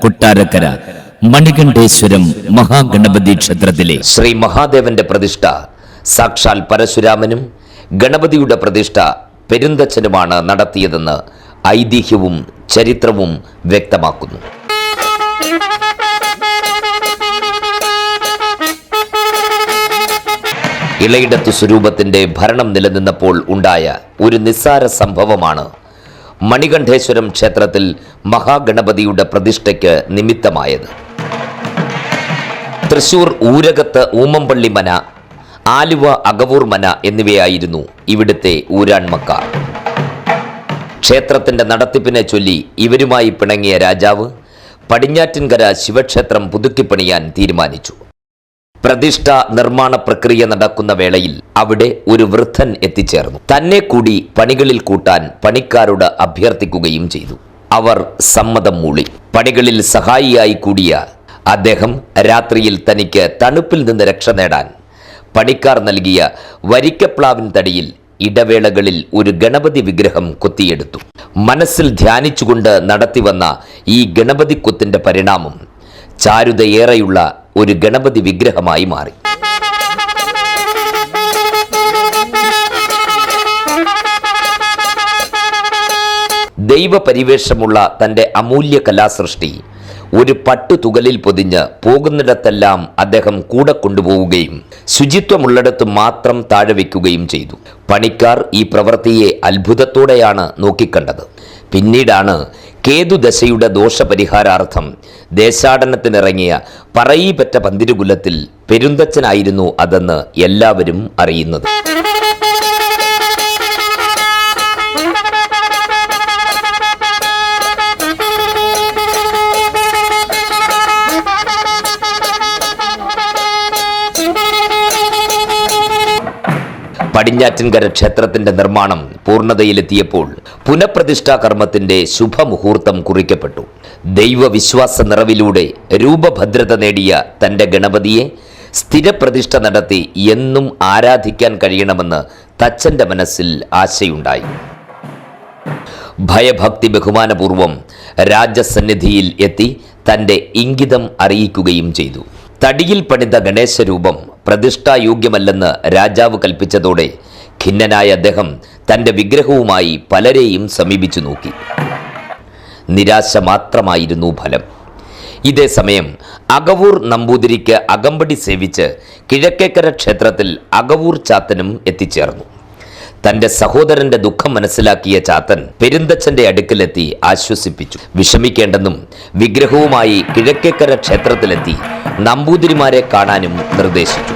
കൊട്ടാരക്കര മണികണ്ഠേശ്വരം മഹാഗണപതി ക്ഷേത്രത്തിലെ ശ്രീ മഹാദേവന്റെ പ്രതിഷ്ഠ സാക്ഷാൽ പരശുരാമനും ഗണപതിയുടെ പ്രതിഷ്ഠ പെരുന്തച്ഛനുമാണ് നടത്തിയതെന്ന് ഐതിഹ്യവും ചരിത്രവും വ്യക്തമാക്കുന്നു. ഇളയിടത്തു സ്വരൂപത്തിന്റെ ഭരണം നിലനിന്നപ്പോൾ ഉണ്ടായ ഒരു നിസ്സാര സംഭവമാണ് മണികണ്ഠേശ്വരം ക്ഷേത്രത്തിൽ മഹാഗണപതിയുടെ പ്രതിഷ്ഠയ്ക്ക് നിമിത്തമായത്. തൃശൂർ ഊരകത്ത് ഊമമ്പള്ളി മന ആലുവ അകവൂർ മന എന്നിവയായിരുന്നു ഇവിടുത്തെ ഊരാൺമക്കാർ ക്ഷേത്രത്തിന്റെ നടത്തിപ്പിനെ ചൊല്ലി ഇവരുമായി പിണങ്ങിയ രാജാവ് പടിഞ്ഞാറ്റിൻകര ശിവക്ഷേത്രം പുതുക്കിപ്പണിയാൻ തീരുമാനിച്ചു. പ്രതിഷ്ഠ നിർമ്മാണ പ്രക്രിയ നടക്കുന്ന വേളയിൽ അവിടെ ഒരു വൃദ്ധൻ എത്തിച്ചേർന്നു. തന്നെ കൂടി പണികളിൽ കൂട്ടാൻ പണിക്കാരോട് അഭ്യർത്ഥിക്കുകയും ചെയ്തു. അവർ സമ്മതം മൂളി. പണികളിൽ സഹായിയായി കൂടിയ അദ്ദേഹം രാത്രിയിൽ തനിക്ക് തണുപ്പിൽ നിന്ന് രക്ഷ നേടാൻ പണിക്കാർ നൽകിയ വരിക്കപ്ലാവിൻ തടിയിൽ ഇടവേളകളിൽ ഒരു ഗണപതി വിഗ്രഹം കൊത്തിയെടുത്തു. മനസ്സിൽ ധ്യാനിച്ചുകൊണ്ട് നടത്തിവന്ന ഈ ഗണപതി കൊത്തിന്റെ പരിണാമം ചാരുതയേറെയുള്ള ഒരു ഗണപതി വിഗ്രഹമായി മാറി. ദൈവപരിവേഷമുള്ള തന്റെ അമൂല്യ കലാസൃഷ്ടി ഒരു പട്ടുതുകലിൽ പൊതിഞ്ഞ് പോകുന്നിടത്തെല്ലാം അദ്ദേഹം കൂടെ കൊണ്ടുപോവുകയും ശുചിത്വമുള്ളിടത്ത് മാത്രം താഴെ വയ്ക്കുകയും ചെയ്തു. പണിക്കാർ ഈ പ്രവൃത്തിയെ അത്ഭുതത്തോടെയാണ് നോക്കിക്കണ്ടത്. പിന്നീടാണ് കേതുദശയുടെ ദോഷപരിഹാരാർത്ഥം ദേശാടനത്തിനിറങ്ങിയ പറയിപ്പറ്റ പന്തിരുകുലത്തിൽ പെരുന്തച്ഛനായിരുന്നു അതെന്ന് എല്ലാവരും അറിയുന്നത്. പടിഞ്ഞാറ്റിൻകര ക്ഷേത്രത്തിന്റെ നിർമ്മാണം പൂർണതയിലെത്തിയപ്പോൾ പുനഃപ്രതിഷ്ഠാ കർമ്മത്തിന്റെ ശുഭമുഹൂർത്തം കുറിക്കപ്പെട്ടു. ദൈവവിശ്വാസ നിറവിലൂടെ രൂപഭദ്രത നേടിയ തന്റെ ഗണപതിയെ സ്ഥിരപ്രതിഷ്ഠ നടത്തി എന്നും ആരാധിക്കാൻ കഴിയണമെന്ന് തച്ചന്റെ മനസ്സിൽ ആശയുണ്ടായി. ഭയഭക്തി ബഹുമാനപൂർവം രാജസന്നിധിയിൽ എത്തി തന്റെ ഇംഗിതം അറിയിക്കുകയും ചെയ്തു. തടിയിൽ പണിത ഗണേശരൂപം പ്രതിഷ്ഠായോഗ്യമല്ലെന്ന് രാജാവ് കൽപ്പിച്ചതോടെ ഖിന്നനായ അദ്ദേഹം തന്റെ വിഗ്രഹവുമായി പലരെയും സമീപിച്ചു നോക്കി. നിരാശ മാത്രമായിരുന്നു ഫലം. ഇതേ സമയം അകവൂർ നമ്പൂതിരിക്ക് അകമ്പടി സേവിച്ച് കിഴക്കേക്കര ക്ഷേത്രത്തിൽ അകവൂർ ചാത്തനും എത്തിച്ചേർന്നു. തന്റെ സഹോദരന്റെ ദുഃഖം മനസ്സിലാക്കിയ ചാത്തൻ പെരുന്തച്ഛന്റെ അടുക്കലെത്തി ആശ്വസിപ്പിച്ചു. വിഷമിക്കേണ്ടെന്നും വിഗ്രഹവുമായി കിഴക്കേക്കര ക്ഷേത്രത്തിലെത്തി നമ്പൂതിരിമാരെ കാണാനും നിർദ്ദേശിച്ചു.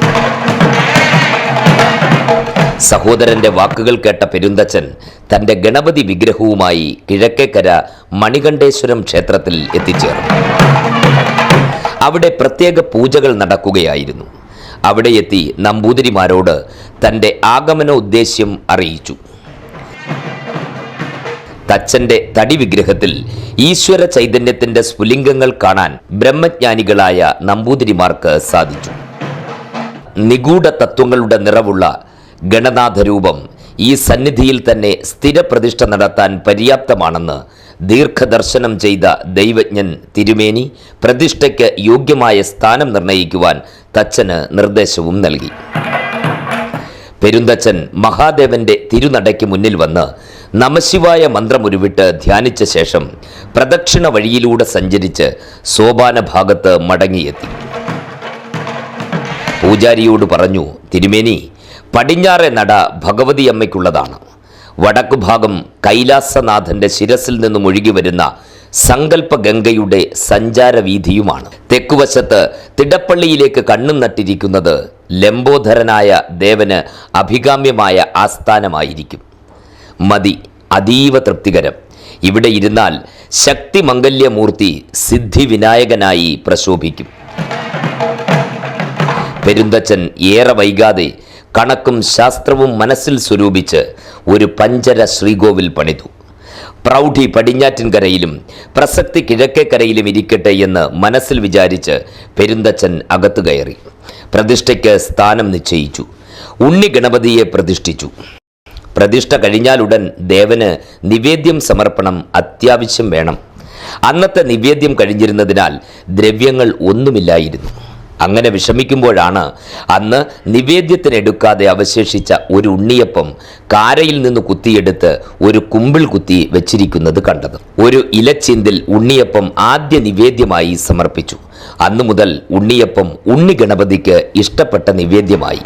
സഹോദരന്റെ വാക്കുകൾ കേട്ട പെരുന്തച്ഛൻ തന്റെ ഗണപതി വിഗ്രഹവുമായി കിഴക്കേക്കര മണികണ്ഠേശ്വരം ക്ഷേത്രത്തിൽ എത്തിച്ചേർന്നു. അവിടെ പ്രത്യേക പൂജകൾ നടക്കുകയായിരുന്നു. അവിടെ എത്തി നമ്പൂതിരിമാരോട് തന്റെ ആഗമന ഉദ്ദേശ്യം അറിയിച്ചു. തച്ചന്റെ തടി വിഗ്രഹത്തിൽ ഈശ്വര ചൈതന്യത്തിന്റെ സ്ഫുലിംഗങ്ങൾ കാണാൻ ബ്രഹ്മജ്ഞാനികളായ നമ്പൂതിരിമാർക്ക് സാധിച്ചു. നിഗൂഢ തത്വങ്ങളുടെ നിറവുള്ള ഗണനാഥ രൂപം ഈ സന്നിധിയിൽ തന്നെ സ്ഥിരപ്രതിഷ്ഠ നടത്താൻ പര്യാപ്തമാണെന്ന് ദീർഘദർശനം ചെയ്ത ദൈവജ്ഞൻ തിരുമേനി പ്രതിഷ്ഠയ്ക്ക് യോഗ്യമായ സ്ഥാനം നിർണയിക്കുവാൻ തച്ചന് നിർദ്ദേശവും നൽകി. പെരുന്തച്ചൻ മഹാദേവന്റെ തിരുനടയ്ക്ക് മുന്നിൽ വന്ന് നമശിവായ മന്ത്രമുരുവിട്ട് ധ്യാനിച്ച ശേഷം പ്രദക്ഷിണ വഴിയിലൂടെ സഞ്ചരിച്ച് സോപാന ഭാഗത്ത് മടങ്ങിയെത്തി. പൂജാരിയോട് പറഞ്ഞു തിരുമേനി പടിഞ്ഞാറെ നട ഭഗവതി അമ്മയ്ക്കുള്ളതാണ് വടക്കു ഭാഗം കൈലാസനാഥന്റെ ശിരസിൽ നിന്നും ഒഴുകി വരുന്ന സങ്കല്പ ഗംഗയുടെ സഞ്ചാരവീതിയുമാണ് തെക്കുവശത്ത് തിടപ്പള്ളിയിലേക്ക് കണ്ണും നട്ടിരിക്കുന്നത് ലംബോധരനായ ദേവന് അഭികാമ്യമായ ആസ്ഥാനമായിരിക്കും. മതി അതീവ തൃപ്തികരം. ഇവിടെ ഇരുന്നാൽ ശക്തി മംഗല്യമൂർത്തി സിദ്ധി വിനായകനായി പ്രശോഭിക്കും. പെരുന്തച്ചൻ ഏറെ വൈകാതെ കണക്കും ശാസ്ത്രവും മനസ്സിൽ സ്വരൂപിച്ച് ഒരു പഞ്ചര ശ്രീകോവിൽ പണിതു. പ്രൗഢി പടിഞ്ഞാറ്റിൻകരയിലും പ്രസക്തി കിഴക്കേക്കരയിലും ഇരിക്കട്ടെ എന്ന് മനസ്സിൽ വിചാരിച്ച് പെരുന്തച്ചൻ അകത്തു കയറി. പ്രതിഷ്ഠയ്ക്ക് സ്ഥാനം നിശ്ചയിച്ചു. ഉണ്ണി ഗണപതിയെ പ്രതിഷ്ഠിച്ചു. പ്രതിഷ്ഠ കഴിഞ്ഞാലുടൻ ദേവന് നിവേദ്യം സമർപ്പണം അത്യാവശ്യം വേണം. അന്നത്തെ നിവേദ്യം കഴിഞ്ഞിരുന്നതിനാൽ ദ്രവ്യങ്ങൾ ഒന്നുമില്ലായിരുന്നു. അങ്ങനെ വിഷമിക്കുമ്പോഴാണ് അന്ന് നിവേദ്യത്തിനെടുക്കാതെ അവശേഷിച്ച ഒരു ഉണ്ണിയപ്പം കാരയിൽ നിന്ന് കുത്തിയെടുത്ത് ഒരു കുമ്പിൾ കുത്തി വെച്ചിരിക്കുന്നത് കണ്ടത്. ഒരു ഇലച്ചിന്തിൽ ഉണ്ണിയപ്പം ആദ്യ നിവേദ്യമായി സമർപ്പിച്ചു. അന്നു മുതൽ ഉണ്ണിയപ്പം ഉണ്ണി ഗണപതിക്ക് ഇഷ്ടപ്പെട്ട നിവേദ്യമായി.